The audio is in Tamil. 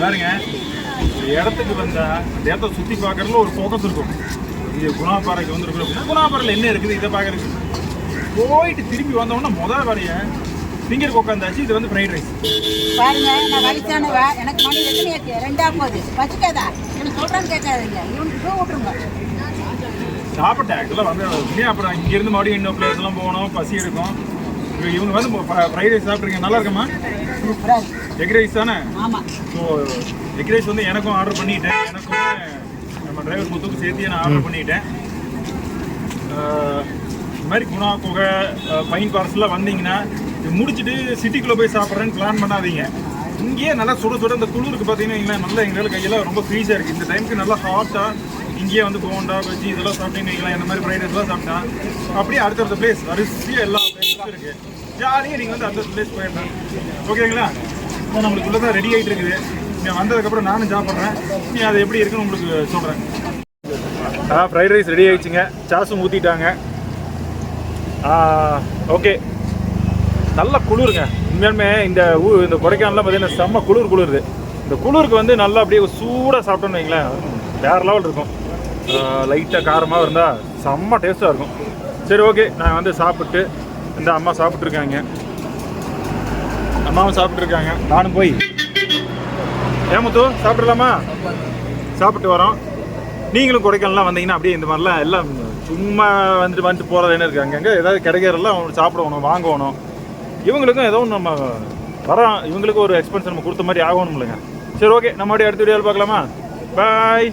பாருங்க இடத்துக்கு வந்தா இந்த இடத்த சுற்றி பார்க்கறதுல ஒரு ஃபோக்கஸ் இருக்கும். இங்கே குணாப்பாறைக்கு வந்துருக்குறோம் அப்படின்னா குணாப்பாறையில் என்ன இருக்குது? இதை பார்க்கறதுக்கு. போயிட்டு திரும்பி வந்தோம்னா முதல் வரைய ஃபிங்கர் உட்காந்தாச்சு இது வந்து ஃப்ரைட் ரைஸ் பாருங்க நான் வயசானவ எனக்கு மணி எத்தனை ஆச்சு? ரெண்டா போகுது. வச்சுக்காதா? எனக்கு சொல்றேன்னு கேட்காதீங்க. இவனுக்கு ஷூ விட்டுருங்க. சாப்பிட்டேன். ஆக்சுவலாக வந்து அப்புறம் இங்கேருந்து மறுபடியும் இன்னும் பிளேஸ்லாம் போகணும். பசி எடுக்கும். இவ- இவங்க வந்து ஃப்ரைட் ரைஸ் சாப்பிட்ருக்கீங்க நல்லா இருக்குமா? எக் ரைஸ் தானே? ஆமா. ஸோ எக் ரைஸ் வந்து எனக்கும் ஆர்டர் பண்ணிட்டேன். எனக்கும் நம்ம டிரைவர் முத்துக்கு சேர்த்து நான் ஆர்டர் பண்ணிட்டேன். இந்த மாதிரி குணா குகை பைன் பார்சல்லாம் வந்தீங்கன்னா முடிச்சுட்டு சிட்டிக்குள்ளே போய் சாப்பிட்றேன்னு பிளான் பண்ணாதீங்க. இங்கேயே நல்லா சுட சுட இந்த குளிருக்கு பார்த்தீங்கன்னா நல்லா எங்கள் கையெல்லாம் ரொம்ப ஃப்ரீஸாக இருக்குது இந்த டைமுக்கு நல்லா ஹாட்டாக இங்கேயே வந்து போண்டா பஜ்ஜி இதெல்லாம் சாப்பிட்டீங்கன்னு வைங்களேன், இந்த மாதிரி ஃப்ரைட் ரைஸ்லாம் சாப்பிட்டா அப்படியே அடுத்தடுத்த பிளேஸ் வரிசையாக எல்லா பிளேஸும் இருக்குது ஜாலியாக நீங்கள் வந்து அடுத்த பிளேஸ் போயிடலாம். ஓகேங்களா? இப்போ நம்மளுக்கு உள்ளே தான் ரெடி ஆகிட்டு இருக்குது. நீ வந்ததுக்கப்புறம் நானும் சாப்பிட்றேன். நீ அது எப்படி இருக்குன்னு உங்களுக்கு சொல்கிறேன் ஆ ஃப்ரைட் ரைஸ் ரெடி ஆகிடுச்சுங்க சாஸும் ஊற்றிட்டாங்க ஓகே நல்ல குளிருங்க. உண்மையாலுமே இந்த ஊ இந்த கொடைக்கானல்லாம் பார்த்தீங்கன்னா செம்ம குளிர் குளிருது. இந்த குளிருக்கு வந்து நல்லா அப்படியே சூடாக சாப்பிட்டோன்னு வைங்களேன். வேறு லெவல் இருக்கும். லைட்டாக காரமாக இருந்தால் செம்ம டேஸ்ட்டாக இருக்கும். சரி ஓகே நான் வந்து சாப்பிட்டு இந்த அம்மா சாப்பிட்ருக்காங்க அம்மாவும் சாப்பிட்ருக்காங்க நானும் போய். ஏமுத்து சாப்பிடலாமா? சாப்பிட்டு வரோம். நீங்களும் கொடைக்கானல்லாம் வந்தீங்கன்னா அப்படியே இந்த மாதிரிலாம் எல்லாம் சும்மா வந்துட்டு வந்துட்டு போகிறது என்ன இருக்குது அங்கங்கே ஏதாவது கிடைக்கிறதெல்லாம் சாப்பிடணும் வாங்கணும். இவங்களுக்கும் ஏதோ ஒன்று நம்ம வரோம். இவங்களுக்கும் ஒரு எக்ஸ்பென்ஸ் நம்ம கொடுத்த மாதிரி ஆகணும் இல்லைங்க சரி ஓகே நம்ம அப்படியே அடுத்த வீடியோவில் பார்க்கலாமா? பாய்